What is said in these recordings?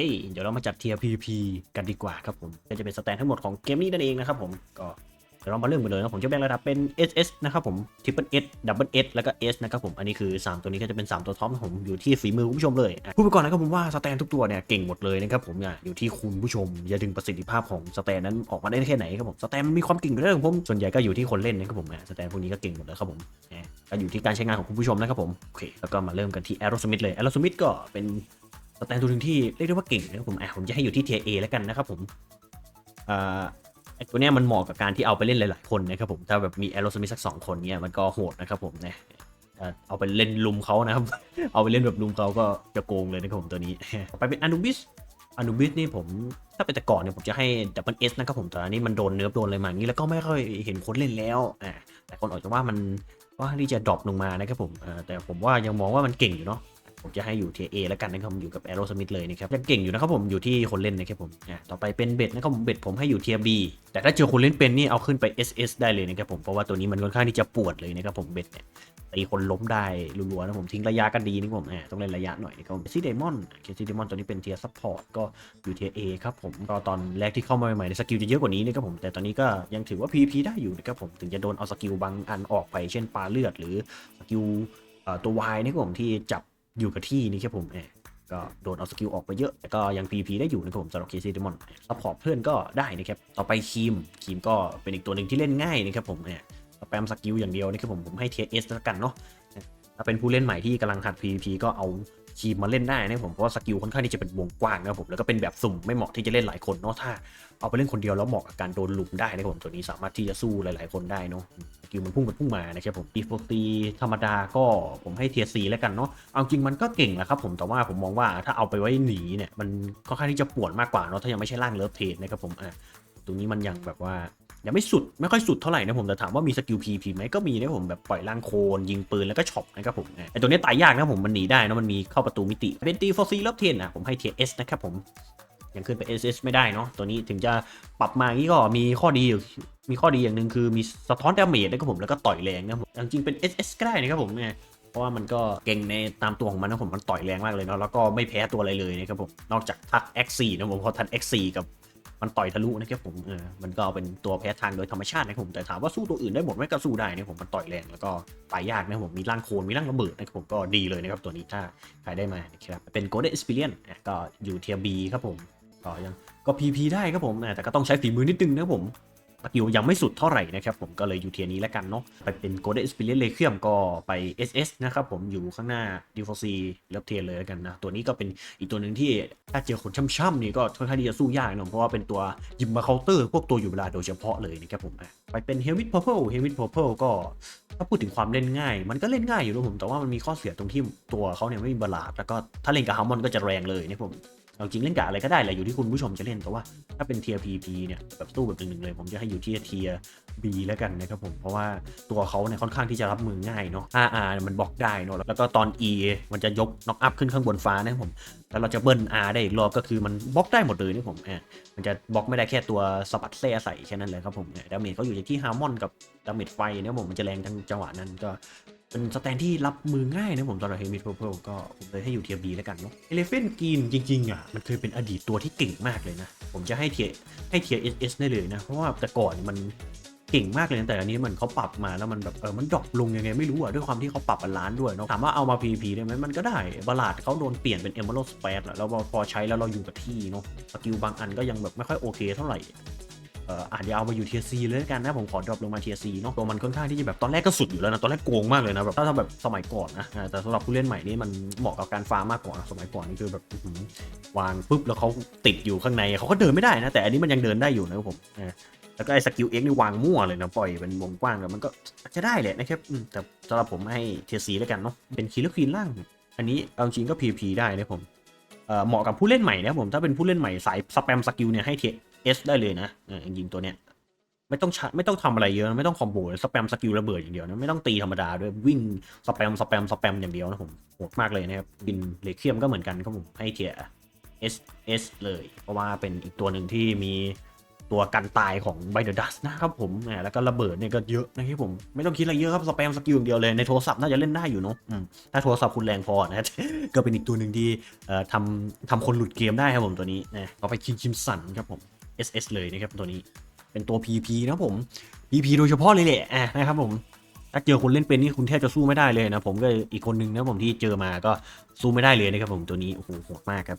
อ้เดี๋ยวเรามาจัดเทียร์ PVP กันดีกว่าครับผมก็จะเป็นสแตนทั้งหมดของเกมนี้นั่นเองนะครับผมก็เดี๋ยวเรามาเริ่มกันเลยนะผมจะแบ่งระดับเป็น SS นะครับผม Triple S Double S แล้วก็ S นะครับผมอันนี้คือ 3 ตัวนี้ก็จะเป็น 3 ตัวท็อปของผมอยู่ที่ฝีมือคุณผู้ชมเลยพูดไปก่อนนะครับผมว่าสแตนทุกตัวเนี่ยเก่งหมดเลยนะครับผมเนี่ยอยู่ที่คุณผู้ชมจะดึงประสิทธิภาพของสแตนนั้นออกมาได้แค่ไหนครับผมสแตนมันมีความเก่งอยู่แล้วของผมส่วนใหญ่ก็อยู่ที่คนเล่นนะครับผมสแตนพวกนี้ก็เก่งหมดแล้วครับผมอะก็อยู่ที่การใช้งานของคุณผู้ชมนะครับผมโอเคแล้วก็มาเริ่มกันที่ Aerosmith เลย Aerosmith ก็เป็น สแตนตัวหนึ่งที่เรียกได้ว่าเก่งนะครับผมอะผมจะให้อยู่ที่เทียเอแล้วกันนะครับผมอ่าตัวเนี้ยมันเหมาะกับการที่เอาไปเล่นหลายๆคนนะครับผมถ้าแบบมีแอโรสมิสักสองคนเนี้ยมันก็โหดนะครับผมเนี่ยเอาไปเล่นลุมเขานะครับ เอาไปเล่นแบบลุมเขาก็จะโกงเลยนะครับผมตัวนี้ ไปเป็นอนูบิสอนูบิสนี่ผมถ้าเป็นแต่ก่อนเนี่ยผมจะให้ดับเบิลเอสนะครับผมแต่อันนี้มันโดนเนิร์ฟโดนอะไรมาอย่างนี้แล้วก็ไม่ค่อยเห็นคนเล่นแล้วอ่าแต่คนออกจากว่ามันว่าที่จะดรอปลงมานะครับผมอ่าแต่ผมว่ายังมองว่ามันเก่งอยู่เนาะ ผมจะให้อยู่เทียเอแล้วกันนะครับผมอยู่กับแอโรสมิธเลยนะครับยังเก่งอยู่นะครับผมอยู่ที่คนเล่นนะครับผมอะต่อไปเป็นเบ็ดนะครับผมเบ็ดผมให้อยู่เทียบีแต่ถ้าเจอคนเล่นเป็นนี่เอาขึ้นไป SS ได้เลยนะครับผมเพราะว่าตัวนี้มันค่อนข้างที่จะปวดเลยนะครับผมเบ็ดเนี่ยตีคนล้มได้รัวๆนะผมทิ้งระยะกันดีนะครับผมอะต้องเล่นระยะหน่อยนะครับผมซีเดมอนเคซีเดมอนตัวนี้เป็นเทียซัพพอร์ตก็อยู่เทียเอครับผมก็ตอนแรกที่เข้ามาใหม่ๆในสกิลจะเยอะกว่านี้นะครับผมแต่ตอนนี้ก็ยังถือว่า PVP ได้อยู่นะครับผมถึงจะโดนเอาสกิลบางอันออกไปเช่นปลาเลือดหรือสกิลตัววายนะครับผมที่จับ อยู่กับที่นี่ครับผมเออก็โดนเอาสกิลออกไปเยอะ แต่ก็ยัง PVP ได้อยู่นะครับผมสำหรับเคซีเดมอนซัพพอร์ตเพื่อนก็ได้นะครับ ต่อไปคีมคีมก็เป็นอีกตัวหนึ่งที่เล่นง่ายนะครับผมเนี่ยสแปมสกิลอย่างเดียวนะครับผมผมให้เทสแล้วกันเนาะถ้าเป็นผู้เล่นใหม่ที่กำลังหัด PVP ก็เอา คีมมาเล่นได้นะผมเพราะว่าสกิลค่อนข้างที่จะเป็นวงกว้างนะครับผมแล้วก็เป็นแบบสุ่มไม่เหมาะที่จะเล่นหลายคนเนาะถ้าเอาไปเล่นคนเดียวแล้วเหมาะกับการโดนลุมได้นะครับผมตัวนี้สามารถที่จะสู้หลาย ๆ คนได้เนาะสกิลมันพุ่งไปพุ่งมานะครับผมดีโฟตีธรรมดาก็ผมให้เทียซีแล้วกันเนาะเอาจริงมันก็เก่งแหละครับผมแต่ว่าผมมองว่าถ้าเอาไปไว้หนีเนี่ยมันค่อนข้างที่จะปวดมากกว่าเนาะถ้ายังไม่ใช่ร่างเลิฟเทนนะครับผมอะตรงนี้มันยังแบบว่า ยังไม่สุดไม่ค่อยสุดเท่าไหร่นะผมแต่ถามว่ามีสกิลพีพีไหมก็มีนะผมแบบปล่อยร่างโคลนยิงปืนแล้วก็ช็อปนะครับผมอะไอตัวนี้ตายยากนะผมมันหนีได้นะมันมีเข้าประตูมิติเป็นตีโฟซีเลิฟเทนอะผมให้เทียเอสนะครับผมยังขึ้นไป SS ไม่ได้เนาะตัวนี้ถึงจะปรับมาอย่างนี้ก็มีข้อดีอยู่มีข้อดีอย่างหนึ่งคือมีสะท้อนดาเมจนะครับผมแล้วก็ต่อยแรงนะครับผมจริงๆเป็น SS ก็ได้นะครับผมเนี่ยเพราะว่ามันก็เก่งในตามตัวของมันนะผมมันต่อยแรงมากเลยเนาะแล้วก็ไม่แพ้ตัวอะไรเลยนะครับผมนอกจากทัก X4 นะผมพอทัน X4 กับ มันต่อยทะลุนะครับผมเออมันก็เป็นตัวแพ้ทางโดยธรรมชาตินะครับผมแต่ถามว่าสู้ตัวอื่นได้หมดไหมก็สู้ได้นะครับผมมันต่อยแรงแล้วก็ตายยากนะครับผมมีร่างโคลนมีร่างระเบิดนะครับผมก็ดีเลยนะครับตัวนี้ถ้าใครได้มานะครับเป็น Golden Experience อะก็อยู่เทียบีครับผมก็ยังก็ PP ได้ครับผมแต่ก็ต้องใช้ฝีมือนิดนึงนะครับผม สกิลยังไม่สุดเท่าไหร่นะครับผมก็เลยอยู่เทียนี้แล้วกันเนาะไปเป็น Golden Experience เลเครื่อมก็ไป SS นะครับผมอยู่ข้างหน้า d f o c เลิฟเทียร์เลยแล้วกันนะ ตัวนี้ก็เป็นอีกตัวหนึ่งที่ถ้าเจอคนช่ำๆนี่ก็ค่อนข้างที่จะสู้ยากเนอะเพราะว่าเป็นตัวยิมมาเคาน์เตอร์พวกตัวอยู่เวลาโดยเฉพาะเลยนะครับผมไปเป็น h e a v y Purple h e a v y Purple ก็ถ้าพูดถึงความเล่นง่าย มันก็เล่นง่ายอยู่นะผมแต่ว่ามันมีข้อเสียตรงที่ตัวเขาเนี่ยไม่มีบาลาดแล้วก็ถ้าเล่นกับฮาร์มอนก็จะแรงเลยนะผม เอาจริงเล่นกับอะไรก็ได้แหละอยู่ที่คุณผู้ชมจะเล่นแต่ว่าถ้าเป็นเทียร์พีพีเนี่ยแบบตู้แบบหนึ่งๆเลย ผมจะให้อยู่ที่เทียร์บีแล้วกันนะครับผมเพราะว่าตัวเขาเนี่ยค่อนข้างที่จะรับมือง่ายเนาะ RR เนี่ยมันบล็อกได้เนาะแล้วก็ตอน E มันจะยกน็อกอัพขึ้นข้างบนฟ้านะครับผมแล้วเราจะเบิ้ล R ได้อีกรอบก็คือมันบล็อกได้หมดเลยนี่ผมอะมันจะบล็อกไม่ได้แค่ตัวสปัดแซ่ใส่แค่นั้นเลยครับผมดาเมจเขาอยู่ที่ฮาร์มอนกับดาเมจไฟเนี่ยผมมันจะแรงทั้งจังหวะนั้นก็ เป็นสแตนที่รับมือง่ายนะผมตอนเราเฮมิทเพลก็ผมเลยให้อยู่เทียบีแล้วกันเนาะเอเลเฟนกีนจริงๆอะมันเคยเป็นอดีตตัวที่เก่งมากเลยนะ ผมจะให้เทียให้เทียเอสได้เลยนะ เพราะว่าแต่ก่อนมันเก่งมากเลยนะแต่อันนี้มันเขาปรับมาแล้วมันแบบเออมันดรอปลงยังไงไม่รู้อะด้วยความที่เขาปรับบาลานซ์ด้วยเนาะถามว่าเอามา PVP ได้ไหมมันก็ได้บาลาดเขาโดนเปลี่ยนเป็น Emerald Spat แล้วพอใช้แล้วเราอยู่กับที่เนาะสกิลบางอันก็ยังแบบไม่ค่อยโอเคเท่าไหร่ อ่ออาจจะเอามาอยู่เทียซีเลยกันนะผมขอดรอปลงมาเทียซีเนาะตัวมันค่อนข้างที่จะแบบตอนแรกก็สุดอยู่แล้วนะตอนแรกโกงมากเลยนะแบบถ้าแบบสมัยก่อนนะแต่สำหรับผู้เล่นใหม่นี่มันเหมาะกับการฟาร์มมากกว่าสมัยก่อนนี่คือแบบวางปุ๊บแล้วเขาติดอยู่ข้างในเขาก็เดินไม่ได้นะ แต่อันนี้มันยังเดินได้อยู่นะครับผมแล้วก็ไอ้สกิลเอ็กนี่วางมั่วเลยนะปล่อยเป็นวงกว้างแล้วมันก็จะได้แหละนะครับแต่สำหรับผมให้เทียซีแล้วกันเนาะเป็นคีลเลอร์ควีนล่าง อันนี้เอาจริงก็ PVP ได้นะผมเหมาะกับผู้เล่นใหม่นะผมถ้าเป็นผู้เล่นใหม่สายสแปมสกิลเนี่ยให้เทีย S ได้เลยนะเออจริงตัวเนี้ยไม่ต้องใช้ไม่ต้องทำอะไรเยอะไม่ต้องคอมโบสแปมสกิลระเบิดอย่างเดียวนะไม่ต้องตีธรรมดาด้วยวิ่งสแปมสแปมสแปมอย่างเดียวนะผมโหดมากเลยนะครับบินเลเคียมก็เหมือนกันครับผมให้เทีย S S เลย เพราะว่าเป็นอีกตัวหนึ่งที่มีตัวกันตายของไบเดอร์ดัสนะครับผมอ่าแล้วก็ระเบิดเนี่ยก็เยอะนะครับผมไม่ต้องคิดอะไรเยอะครับสแปมสกิลอย่างเดียวเลยในโทรศัพท์น่าจะเล่นได้อยู่เนาะถ้าโทรศัพท์คุณแรงพอนะก็เป็นอีกตัวหนึ่งที่ทำทำคนหลุดเกมได้ครับผมตัวนี้นะเอาไปคิมคิมสันครับผม SS เลยนะครับตัวนี้เป็นตัว PP นะผม PP โดยเฉพาะเลยแหละอะนะครับผมถ้าเจอคนเล่นเป็นนี่คุณแทบจะสู้ไม่ได้เลยนะผมก็อีกคนนึงนะผมที่เจอมาก็สู้ไม่ได้เลยนะครับผมตัวนี้โอ้โหโหดมากครับ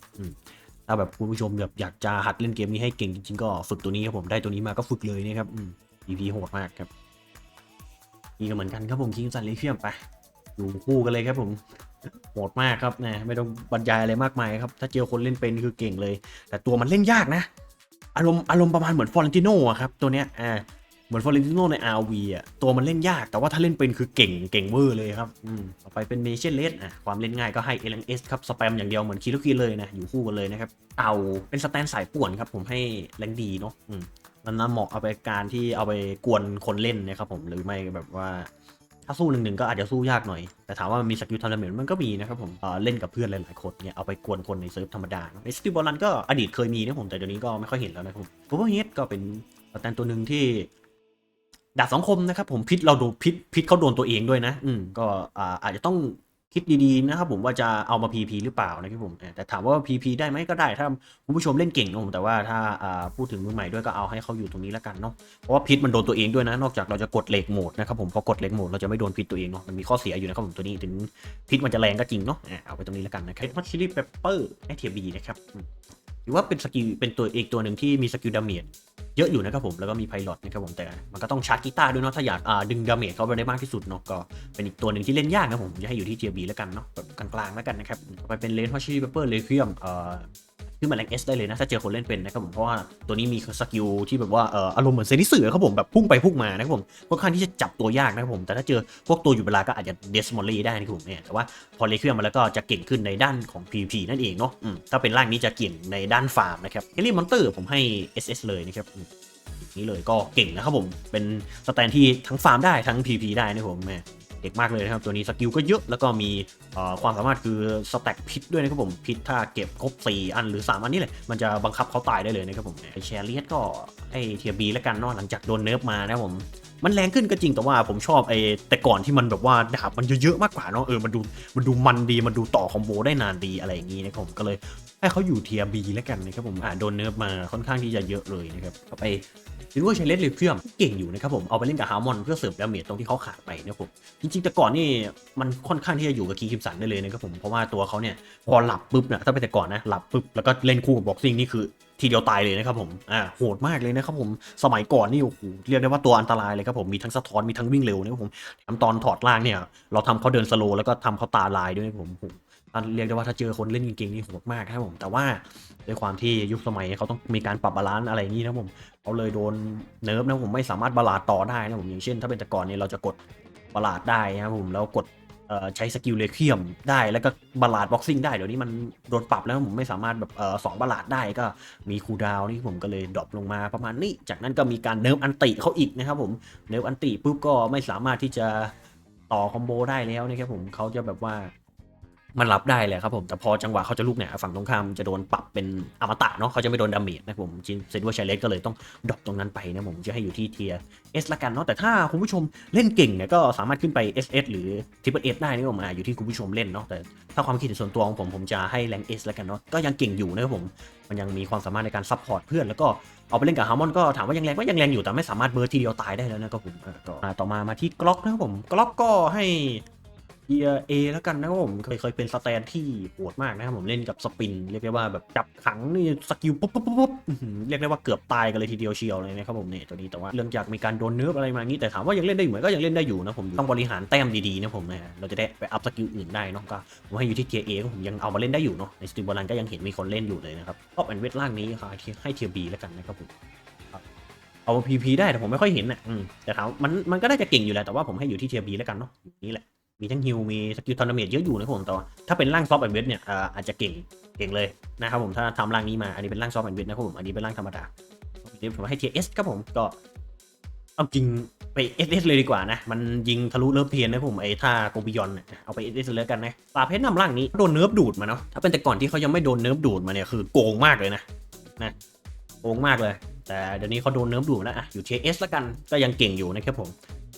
ถ้าแบบคุณผู้ชมแบบอยากจะหัดเล่นเกมนี้ให้เก่งจริงๆก็ฝึกตัวนี้ครับผมได้ตัวนี้มาก็ฝึกเลยนะครับอืม PP โหดมากครับนี่ก็เหมือนกันครับผมคิงสันเลเฟียมไปอยู่คู่กันเลยครับผมโหดมากครับนะไม่ต้องบรรยายอะไรมากมายครับถ้าเจอคนเล่นเป็นคือเก่งเลย แต่ตัวมันเล่นยากนะ อารมณ์อารมณ์ประมาณเหมือนฟอร์เรนติโน่ครับตัวเนี้ยอ่าเหมือนฟอร์เรนติโน่ใน RV อะตัวมันเล่นยากแต่ว่าถ้าเล่นเป็นคือเก่งเก่งเวอร์เลยครับอืมต่อไปเป็นเมเชนเลสอะความเล่นง่ายก็ให้ LNS ครับสแปมอย่างเดียวเหมือนคีรุคีเลยนะอยู่คู่กันเลยนะครับเอาเป็นสแตนสายป่วนครับผมให้แรงดีเนาะอืมมันน่าเหมาะเอาไปการที่เอาไปกวนคนเล่นนะครับผมหรือไม่แบบว่า ถ้าสู้หนึ่งหนึ่งก็อาจจะสู้ยากหน่อย แต่ถามว่ามันมีสกิลทันเดเมนมันก็มีนะครับผมเอ่อเล่นกับเพื่อนหลายๆคนเนี่ยเอาไปกวนคนในเซิร์ฟธรรมดาในสติบอลลันก็อดีตเคยมีนะผมแต่เดี๋ยวนี้ก็ไม่ค่อยเห็นแล้วนะครับผมโกลบอลเฮดก็เป็นแตนตัวหนึ่งที่ดาบสองคมนะครับผมพิษเราโดนพิษพิษเขาโดนตัวเองด้วยนะ อืมก็อาจจะต้อง คิดดีๆนะครับผมว่าจะเอามา PP หรือเปล่านะครับผมแต่ถามว่า PP ได้ไหมก็ได้ถ้าคุณผู้ชมเล่นเก่งนะผมแต่ว่าถ้าพูดถึงมือใหม่ด้วยก็เอาให้เขาอยู่ตรงนี้แล้วกันเนาะเพราะว่าพิษมันโดนตัวเองด้วยนะนอกจากเราจะกดเหล็กโหมดนะครับผมพอกดเหล็กโหมดเราจะไม่โดนพิษตัวเองเนาะมันมีข้อเสียอยู่นะครับผมตัวนี้ถึงพิษมันจะแรงก็จริงเนาะเอาไปตรงนี้แล้วกันนะครับมัชชิลี่เปปเปอร์ไอเทียบีนะครับถือว่าเป็นสกิลเป็นตัวเอกตัวหนึ่งที่มีสกิลดาเมจ เยอะอยู่นะครับผมแล้วก็มีไพลอตนะครับผมแต่มันก็ต้องชาร์จกีตาร์ด้วยเนาะถ้าอยากดึงดาเมจเขาไปได้มากที่สุดเนาะก็เป็นอีกตัวหนึ่งที่เล่นยากนะผมจะให้อยู่ที่เทียบีแล้วกันเนาะแบบกลางๆแล้วกันนะครับต่อไปเป็นเลนฮอชี่เปเปอร์เลเคียมเอ่อ ขึ้นมาแรงเอสได้เลยนะ ถ้าเจอคนเล่นเป็นนะครับผมเพราะว่าตัวนี้มีสกิลที่แบบว่าเอ่ออารมณ์เหมือนเซนิสึครับผมแบบพุ่งไปพุ่งมานะครับผมค่อนข้างที่จะจับตัวยากนะครับผมแต่ถ้าเจอพวกตัวอยู่เวลาก็อาจจะเดสมอลลี่ได้นะครับผมเนี่ยแต่ว่าพอเลเคียมมาแล้วก็จะเก่งขึ้นในด้านของ PVP นั่นเองเนาะถ้าเป็นร่างนี้จะเก่งในด้านฟาร์มนะครับเฮลี่มอนเตอร์ผมให้ SS เลยนะครับอืมนี้เลยก็เก่งนะครับผมเป็นสแตนที่ทั้งฟาร์มได้ทั้ง PP ได้นะครับผมแม่ ด็กมากเลยนะครับ ตัวนี้สกิลก็เยอะแล้วก็มีความสามารถคือสแต็กพิษด้วยนะครับผมพิษถ้าเก็บครบ 4 อันหรือ 3 อันนี้เลยมันจะบังคับเขาตายได้เลยนะครับผมไอแชร์เลียสก็ให้เทียบีแล้วกันเนาะหลังจากโดนเนิร์ฟมานะผมมันแรงขึ้นก็จริงแต่ว่าผมชอบไอแต่ก่อนที่มันแบบว่าดาบมันเยอะๆมากกว่าเนาะเออมันดูมันดูมันดีมันดูต่อคอมโบได้นานดีอะไรอย่างงี้นะครับผมก็เลยให้เขาอยู่เทียบีแล้วกันนะครับผมอ่าโดนเนิร์ฟมาค่อนข้างที่จะเยอะเลยนะครับต่อไป ซิลเวอร์เชเลสเลเฟียมเก่งอยู่นะครับผมเอาไปเล่นกับฮาร์มอนเพื่อเสริมดาเมจตรงที่เขาขาดไปนะครับผมจริงๆแต่ก่อนนี่มันค่อนข้างที่จะอยู่กับคีคิมสันได้เลยนะครับผมเพราะว่าตัวเขาเนี่ยพอหลับปุ๊บเนี่ยถ้าเป็นแต่ก่อนนะหลับปุ๊บแล้วก็เล่นคู่กับบ็อกซิ่งนี่คือทีเดียวตายเลยนะครับผม อ่า โหดมากเลยนะครับผม สมัยก่อนนี่โอ้โห เรียกได้ว่าตัวอันตรายเลยครับผม มีทั้งสะท้อน มีทั้งวิ่งเร็วนะครับผมแถมตอนถอดล่างเนี่ย เราทำเขาเดินสโลว์แล้วก็ทำเขาตาลายด้วยนะผมโอ้โห เรียกได้ว่าถ้าเจอคนเล่นเก่งๆนี่โหดมากครับผม แต่ว่าด้วยความที่ยุคสมัยเขาต้องมีการปรับบาลานซ์อะไรนี้นะผมเขาเลยโดนเนิร์ฟนะผมไม่สามารถบาลาดต่อได้นะผมอย่างเช่น ถ้าเป็นแต่ก่อนเนี่ยเราจะกดบาลาดได้นะครับผมแล้วกดใช้สกิลเลเคียมได้แล้วก็บาลาดบ็อกซิ่งได้เดี๋ยวนี้มันโดนปรับแล้วผมไม่สามารถแบบสองบาลาดได้ก็มีคูดาวน์นี่ผมก็เลยดรอปลงมาประมาณนี้จากนั้นก็มีการเนิร์ฟอันติเขาอีกนะครับผมเนิร์ฟอันติปุ๊บก็ไม่สามารถที่จะต่อคอมโบได้แล้วนะครับผมเขาจะแบบว่า มันรับได้เลยครับผม แต่พอจังหวะเขาจะลุกเนี่ยฝั่งตรงข้ามจะโดนปรับเป็นอมตะเนาะเขาจะไม่โดนดาเมจนะผมจินเซนว่าชาเลสก็เลยต้องดรอปตรงนั้นไปนะผมจะให้อยู่ที่เทียเอสละกันเนาะแต่ถ้าคุณผู้ชมเล่นเก่งเนี่ยก็สามารถขึ้นไป SS หรือ Triple S ได้นี่ผมออยู่ที่คุณผู้ชมเล่นเนาะแต่ถ้าความคิดเห็นส่วนตัวของผมผมจะให้แรง S ละกันเนาะก็ยังเก่งอยู่นะครับผมมันยังมีความสามารถในการซัพพอร์ตเพื่อนแล้วก็เอาไปเล่นกับฮาร์มอนก็ถามว่ายังแรงก็ยังแรงอยู่แต่ไม่สามารถเบิร์ดทีเดียวตายได้แล้วนะครับผมเออก็อ่าต่อมามาที่กล็อกนะครับผมกล็อกก็ให้ เทียเอแล้วกันนะครับผมเคยเคยเป็นสแตนที่โหดมากนะครับผมเล่นกับสปินเรียกได้ว่าแบบจับขังนี่สกิลปุ๊บปุ๊บปุ๊บเรียกได้ว่าเกือบตายกันเลยทีเดียวเชียวเลยนะครับผมเนี่ยตัวนี้แต่ว่าเรื่องจากมีการโดนเนื้ออะไรมาอย่างนี้แต่ถามว่ายังเล่นได้อยู่ไหมก็ยังเล่นได้อยู่นะผมต้องบริหารแต้มดีๆนะผมนะเราจะได้ไปอัพสกิลอื่นได้เนาะก็ผมให้อยู่ที่เทียเอก็ผมยังเอามาเล่นได้อยู่เนาะในสตรีมบอลันก็ยังเห็นมีคนเล่นอยู่เลยนะครับก็เป็นเวทล่างนี้ค่ะให้เทียบีแล้วกันนะครับผมเอาพีพีได้แต่ผมไม่ค่อยเห็นนะอืมแต่ถามมันมันก็น่าจะเก่งอยู่แหละแต่ว่าผมให้อยู่ที่เทียบีแล้วกันเนาะนี่แหละ มีทั้งฮิลมีสกิลทอร์นาเมตเยอะอยู่นะครับผมต่ว่าถ้าเป็นร่างซอฟต์แอนด์เวทเนี่ยอาจจะเก่งเก่งเลยนะครับผมถ้าทำร่างนี้มาอันนี้เป็นร่างซอฟต์แอนด์เวทนะครับผมอันนี้เป็นร่างธรรมดาเดี๋ยวผมให้เทียเอสครับผมก็เอาจริงไปเอสเอสเลยดีกว่านะ มันยิงทะลุเลิฟเพียนนะครับผมไอ้ท่าโกบิยอนเนี่ยเอาไปเอสเอสเลยกันนะปาเพชรนำร่างนี้โดนเนิร์ฟดูดมาเนาะถ้าเป็นแต่ก่อนที่เขายังไม่โดนเนิร์ฟดูดมาเนี่ยคือโกงมากเลยนะนะโกงมากเลย แต่เดี๋ยวนี้เขาโดนเนิร์ฟดูดแล้วอะอยู่เทเอสแล้วกันก็ยังเก่งอยู่นะครับผม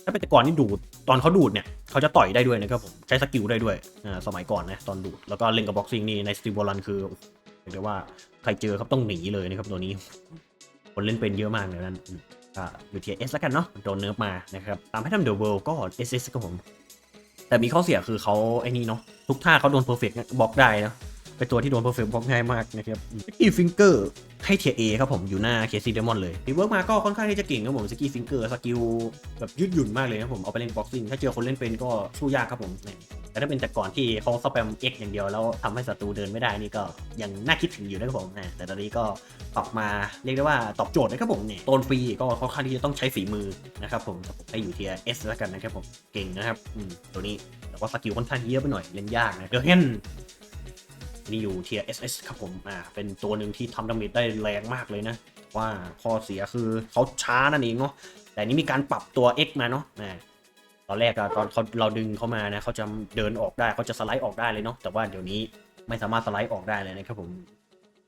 ถ้าเป็นแต่ก่อนนี่ดูดตอนเขาดูดเนี่ยเขาจะต่อยได้ด้วยนะครับผมใช้สกิลได้ด้วยอ่าสมัยก่อนนะตอนดูดแล้วก็เล่นกับบ็อกซิ่งนี่ในสตีบอลันคือเรียกได้ว่าใครเจอครับต้องหนีเลยนะครับตัวนี้ คนเล่นเป็นเยอะมากเลยนั่นอืมก็อยู่ทีเอสแล้วกันเนาะโดนเนิร์ฟมานะครับตามให้ทำเดอะเวิลด์ก็เอสเอสครับผมแต่มีข้อเสียคือเขาไอ้นี่เนาะทุกท่าเขาโดนเพอร์เฟกต์บล็อกได้เนาะ เป็นตัวที่โดนเพอร์เฟกต์บล็อกง่ายมากนะครับสกี้ฟิงเกอร์ให้เทียเอครับผมอยู่หน้าเคซีเดมอนเลยรีเวิร์กมาก็ค่อนข้างที่จะเก่งครับผมสกี้ฟิงเกอร์สกิลแบบยืดหยุ่นมากเลยครับผมเอาไปเล่นบ็อกซิ่งถ้าเจอคนเล่นเป็นก็สู้ยากครับผมแต่ถ้าเป็นแต่ก่อนที่เขาสแปม X อย่างเดียวแล้วทำให้ศัตรูเดินไม่ได้นี่ก็ยังน่าคิดถึงอยู่นะครับผมนะแต่ตอนนี้ก็ปรับมาเรียกได้ว่าตอบโจทย์นะครับผมเนี่ยโตนฟรีก็ค่อนข้างที่จะต้องใช้ฝีมือนะครับผมแต่ผมให้อยู่เทียเอสแล้วกันนะครับผมเก่งนะครับตัวนี้แต่ว่าสกิลค่อนข้างเยอะไปหน่อยเล่นยากนะเดอเฮน นี่อยู่เทีย SS ครับผมอ่าเป็นตัวหนึ่งที่ทำดาเมจได้แรงมากเลยนะ ว่าข้อเสียคือเขาช้านั่นเองเนาะแต่นี่มีการปรับตัว X มาเนาะอ่าตอนแรกอะตอนเขาเราดึงเขามานะเขาจะเดินออกได้เขาจะสไลด์ออกได้เลยเนาะแต่ว่าเดี๋ยวนี้ไม่สามารถสไลด์ออกได้เลยนะครับผม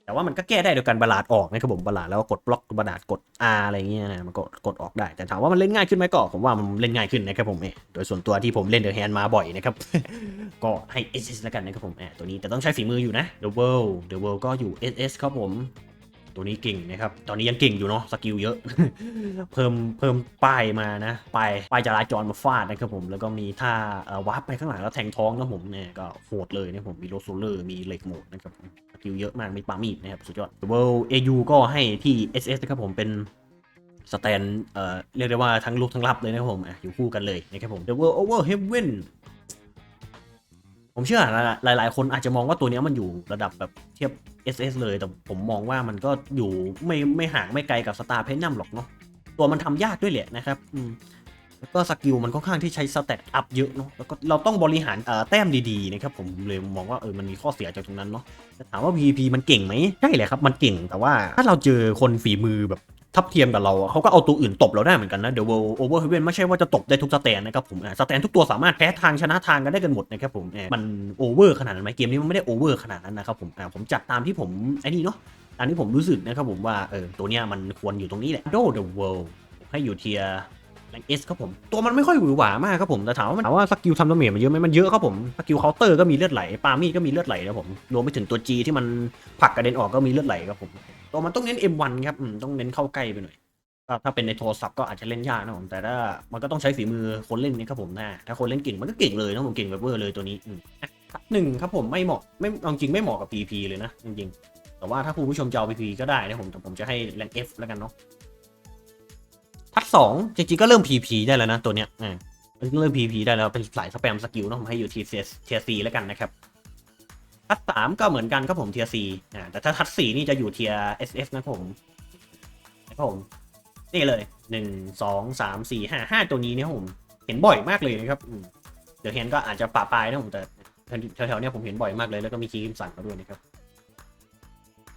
แต่ว่ามันก็แก้ได้โดยการบาลาดออกนะครับผมบาลาดแล้วก็กดบล็อกบาลาดกด R อะไรเงี้ยนะมันกดกดออกได้ แต่ถามว่ามันเล่นง่ายขึ้นไหมก็ผมว่ามันเล่นง่ายขึ้นนะครับผมเอโดยส่วนตัวที่ผมเล่นเดอะแฮนมาบ่อยนะครับ ก็ให้ SS แล้วกันนะครับผมเอตัวนี้แต่ต้องใช้ฝีมืออยู่นะ The World The World ก็อยู่ SS ครับผม ตัวนี้เก่งนะครับ ตอนนี้ยังเก่งอยู่เนาะสกิลเยอะ เพิ่มเพิ่มป้ายมานะป้ายป้ายจราจรมาฟาดนะครับผม แล้วก็มีท่าเอ่อวาร์ปไปข้างหลังแล้วแทงท้องนะผมเนี่ยก็โหดเลยนะผมมีโรโซเลอร์มีเหล็กโหมดนะครับผมสกิลเยอะมากมีปามีดนะครับสุดยอด The World AU ก็ให้ที่ SS นะครับผมเป็นสแตนเอ่อเรียกได้ว่าทั้งลุกทั้งรับเลยนะครับผมอะอยู่คู่กันเลยนะครับผม The World Over Heaven ผมเชื่อหลาย ๆ คนอาจจะมองว่าตัวเนี้ยมันอยู่ระดับแบบเทียบ SS เลย แต่ผมมองว่ามันก็อยู่ไม่ไม่ห่างไม่ไกลกับสตาร์เพนนัมหรอกเนาะตัวมันทำยากด้วยแหละนะครับอืมแล้วก็สกิลมันค่อนข้างที่ใช้สเตตอัพเยอะเนาะแล้วก็เราต้องบริหารเอ่อแต้มดีๆนะครับผมเลยมองว่าเออมันมีข้อเสียจากตรงนั้นเนาะถามว่า PVP มันเก่งไหมใช่แหละครับมันเก่งแต่ว่าถ้าเราเจอคนฝีมือแบบ ทับเทียมกับเราเขาก็เอาตัวอื่นตบเราได้เหมือนกันนะ The World Over Heaven ไม่ใช่ว่าจะตบได้ทุกสแตนนะครับผมสแตนทุกตัวสามารถแพ้ทางชนะทางกันได้กันหมดนะครับผมมันโอเวอร์ขนาดนั้นไหมเกมนี้มันไม่ได้โอเวอร์ขนาดนั้นนะครับผมผมจัดตามที่ผมไอ้นี่เนาะตามที่ผมรู้สึกนะครับผมว่าเออตัวเนี้ยมันควรอยู่ตรงนี้แหละ Do The World ให้อยู่เทียแรงเอสครับผม ตัวมันไม่ค่อยหวือหวามากครับผมแต่ถามว่ามันถามว่าสกิลทำดาเมจมันเยอะไหมมันเยอะครับผมสกิลเคาน์เตอร์ก็มีเลือดไหลปามีก็มีเลือดไหลนะผมรวมไปถึงตัว G ที่มันผักกระเด็นออกก็มีเลือดไหลครับผม ตัวมันต้องเน้น M1 ครับต้องเน้นเข้าใกล้ไปหน่อยถ้าถ้าเป็นในโทรศัพท์ก็อาจจะเล่นยากนะผม แต่ถ้ามันก็ต้องใช้ฝีมือคนเล่นนี่ครับผมนะถ้าคนเล่นเก่งมันก็เก่งเลยนะผมเก่งแบบเวอร์เลยตัวนี้อืมอ่หนึ่งครับผมไม่เหมาะไม่จริงไม่เหมาะกับ PP เลยนะจริงๆ แต่ว่าถ้าคุณผู้ชมจะเอา PP ก็ได้นะผมแต่ผมจะให้แรง F แล้วกันเนาะทัดสองจริงๆก็เริ่ม PP ได้แล้วนะตัวเนี้ยอ่าเริ่ม PP ได้แล้วเป็นสายสแปมสกิลเนาะผมให้อยู่ทีเทียซีแล้วกันนะครับ ทัดสามก็เหมือนกันครับผมเทียซีอ่าแต่ถ้าทัดสี่นี่จะอยู่เทีย SF นะครับผมนะครับผม นี่เลยหนึ่งสองสามสี่ห้าห้าตัวนี้เนี่ยผมเห็นบ่อยมากเลยนะครับเดี๋ยวเห็นก็อาจจะปะปลายนะผมแต่แถวๆเนี้ยผมเห็นบ่อยมากเลยแล้วก็มีคีย์คิมสันมาด้วยนะครับ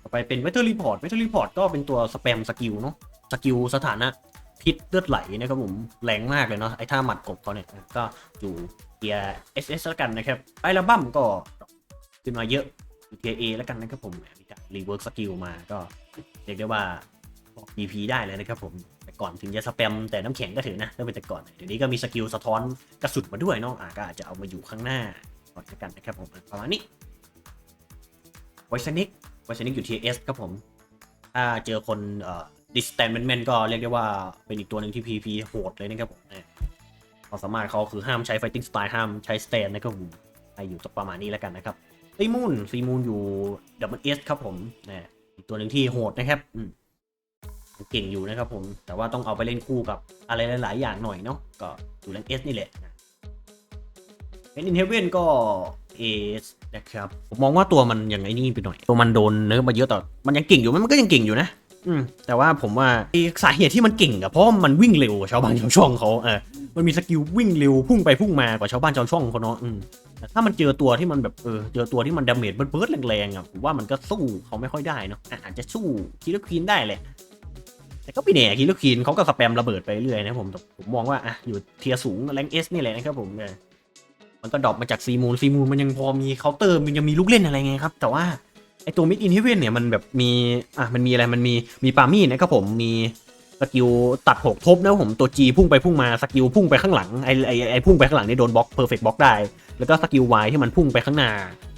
ต่อไปเป็นเวทเทอร์รีพอร์ตเวทเทอร์รีพอร์ตก็เป็นตัวสแปมสกิลเนาะสกิลสถานะพิษเลือดไหลนะครับผมแรงมากเลยเนาะไอ้ท่าหมัดกบเขาเนี่ยก็อยู่เทีย SS แล้วกันนะครับไอ้ระบั้มก็ ขึ้นมาเยอะอยู่เทีย A แล้วกันนะครับผมมีการรีเวิร์กสกิลมาก็เรียกได้ว่า DP ได้เลยนะครับผมแต่ก่อนถึงจะสแปมแต่น้ำแข็งก็ถือนะถ้าเป็นแต่ก่อนเดี๋ยวนี้ก็มีสกิลสะท้อนกระสุนมาด้วยเนาะอะก็อาจจะเอามาอยู่ข้างหน้าก่อนกันนะครับผมประมาณนี้ไวซนิกไวซนิกอยู่ TS ครับผม ถ้าเจอคนเอ่อดิสแตนแมนก็เรียกได้ว่าเป็นอีกตัวหนึ่งที่ PP โหดเลยนะครับผมความสามารถเขาคือห้ามใช้ fighting style ห้ามใช้ stand นะครับผมอยู่ประมาณนี้แล้วกันนะครับ ซีมูนซีมูนอยู่ double S ครับผมเนี่ยตัวหนึ่งที่โหดนะครับอืมเก่งอยู่นะครับผม แต่ว่าต้องเอาไปเล่นคู่กับอะไรหลาย ๆ อย่างหน่อยเนาะ ก็อยู่แรง S นี่แหละเป็นอินเฮเวนก็ S นะครับ ผมมองว่าตัวมันยังไงนี่ไปหน่อย ตัวมันโดนเนื้อมาเยอะแต่มันยังเก่งอยู่มันก็ยังเก่งอยู่นะ อืม แต่ว่าผมว่าสาเหตุที่มันเก่งอะเพราะมันวิ่งเร็วกว่าชาวบ้านชาวช่องเขาเออ มันมีสกิลวิ่งเร็วพุ่งไปพุ่งมากว่าชาวบ้านชาวช่องเขาเนาะ อืม แต่ถ้ามันเจอตัวที่มันแบบเออเจอตัวที่มันดาเมจเบิร์ดๆแรงๆอะผมว่ามันก็สู้เขาไม่ค่อยได้เนาะอาจจะสู้คิลเลอร์ควีนได้แหละแต่ก็ไม่แน่คิลเลอร์ควีนเขาก็สแปมระเบิดไปเรื่อยนะผมแต่ผมมองว่าอะอยู่เทียสูงแรงเอสนี่แหละนะครับผมเออมันก็ดรอปมาจากซีมูนซีมูนมันยังพอมีเคาน์เตอร์มันยังมีลูกเล่นอะไรไงครับ แต่ว่าไอตัวมิดอินเฮเวนเนี่ยมันแบบมีอะมันมีอะไรมันมีมีปามี่นะครับผมมีสกิลตัดหกทบนะผมตัว G พุ่งไปพุ่งมาสกิลพุ่งไปข้างหลังไอไอไอพุ่งไปข้างหลังนี่โดนบล็อกเพอร์เฟกต์บล็อกได้ แล้วก็สกิล Y ที่มันพุ่งไปข้างหน้า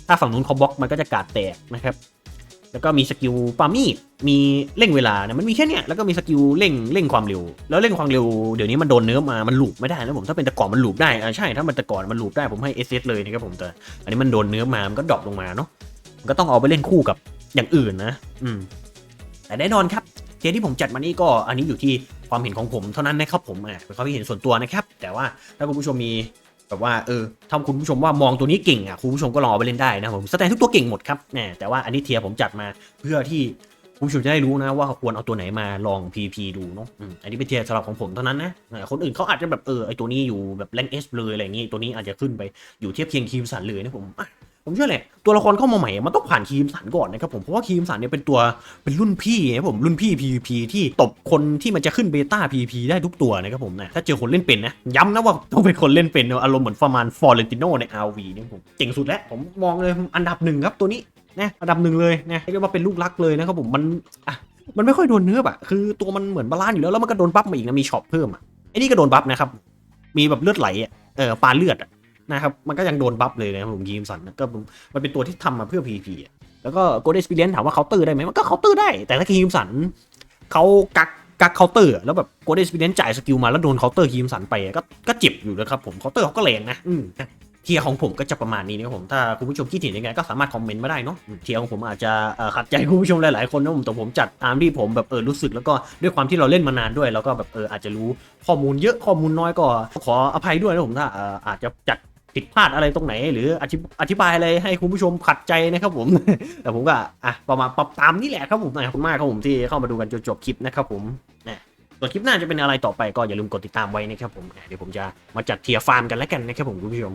ถ้าฝั่งนู้นเขาบล็อกมันก็จะกาดแตกนะครับ แล้วก็มีสกิลปามีมีเร่งเวลาเนี่ยมันมีแค่เนี้ยแล้วก็มีสกิลเร่งเร่งความเร็ว แล้วเร่งความเร็วเดี๋ยวนี้มันโดนเนื้อมา มันหลูปไม่ได้นะผมถ้าเป็นต่ก่อนมันหลูปได้อ่าใช่ถ้ามันต่ก่อนมันหลูปได้ผมให้เอสเลยนะครับผมแต่อันนี้มันโดนเนื้อมามันก็ดรอปลงมาเนาะมันก็ต้องเอาไปเล่นคู่กับอย่างอื่นนะ อืม แต่แน่นอนครับเทียร์ที่ผมจัดมานี่ก็อันนี้อยู่ที่ความเห็นของผมเท่านั้นนะครับผมอะเป็นความเห็นส่วนตัวนะครับ แต่ว่าถ้าคุณผู้ชมมี แบบว่าเออถ้าคุณผู้ชมว่ามองตัวนี้เก่งอะคุณผู้ชมก็ลองไปเล่นได้นะผมสแตนทุกตัวเก่งหมดครับแหมแต่ว่าอันนี้เทียร์ผมจัดมาเพื่อที่คุณผู้ชมจะได้รู้นะว่าควรเอาตัวไหนมาลอง PP ดูเนาะอันนี้เป็นเทียร์สำหรับของผมเท่านั้นนะคนอื่นเขาอาจจะแบบเออไอตัวนี้อยู่แบบแรงเอสเลยอะไรอย่างงี้ตัวนี้อาจจะขึ้นไปอยู่เทียบเคียงคีมสันเลยนะผม ผมเชื่อแหละตัวละครเข้ามาใหม่ มันต้องผ่านคีมสันก่อนนะครับผมเพราะว่าคีมสันเนี่ยเป็นตัวเป็นรุ่นพี่นะครับผมรุ่นพี่ PVP ที่ตบคนที่มันจะขึ้นเบต้า PVP ได้ทุกตัวนะครับผมนะถ้าเจอคนเล่นเป็นนะย้ำนะว่าต้องเป็นคนเล่นเป็นอารมณ์เหมือนฟอร์มานฟอร์เรนติโนใน RV เนี่ยผมเจ๋งสุดแล้วผมมองเลยอันดับหนึ่งครับตัวนี้นะอันดับหนึ่งเลยนะเรียกว่าเป็นลูกรักเลยนะครับผมมันอะมันไม่ค่อยโดนเนื้ออะคือตัวมันเหมือนบาลานอยู่แล้วแล้วมันก็โดนบัฟมาอีกนะมีช็อปเพิ่มอะไอ้นี่ก็โดนบัฟนะครับมีแบบเลือดไหลอะเออปลาเลือดอะ นะครับมันก็ยังโดนบัฟเลยนะครับผมยีมสันก็มันเป็นตัวที่ทำมาเพื่อ PVP แล้วก็โกลเด้นสปิเลียนถามว่าเคาน์เตอร์ได้ไหมมันก็เคาน์เตอร์ได้แต่ถ้าคิมสันเขากักกักเคาน์เตอร์แล้วแบบโกลเด้นสปิเลียนจ่ายสกิลมาแล้วโดนเคาน์เตอร์คิมสันไปก็ก็เจ็บอยู่นะครับผมเคาน์เตอร์เขาก็แรงนะอืมเทียของผมก็จะประมาณนี้นะครับผม ถ้าคุณผู้ชมคิดเห็นยังไงก็สามารถคอมเมนต์มาได้เนาะ เทียของผมอาจจะขัดใจคุณผู้ชมหลายๆคนนะผม แต่ผมจัดตามที่ผมแบบเออรู้สึกแล้วก็ด้วยความที่เราเล่นมานานด้วย แล้วก็แบบเอออาจจะรู้ข้อมูลเยอะข้อมูลน้อยก็ขออภัยด้วยนะผมถ้าอาจจะจัด ผิดพลาดอะไรตรงไหน หรืออธิอธิบายอะไรให้คุณผู้ชมขัดใจนะครับผม แต่ผมก็อะประมาณปรับตามนี่แหละครับผมขอบคุณมากครับผมที่เข้ามาดูกันจนจบคลิปนะครับผมนะส่วนคลิปหน้าจะเป็นอะไรต่อไปก็อย่าลืมกดติดตามไว้นะครับผมเดี๋ยวผมจะมาจัดเทียร์ฟาร์มกันแล้วกันนะครับผมคุณผู้ชม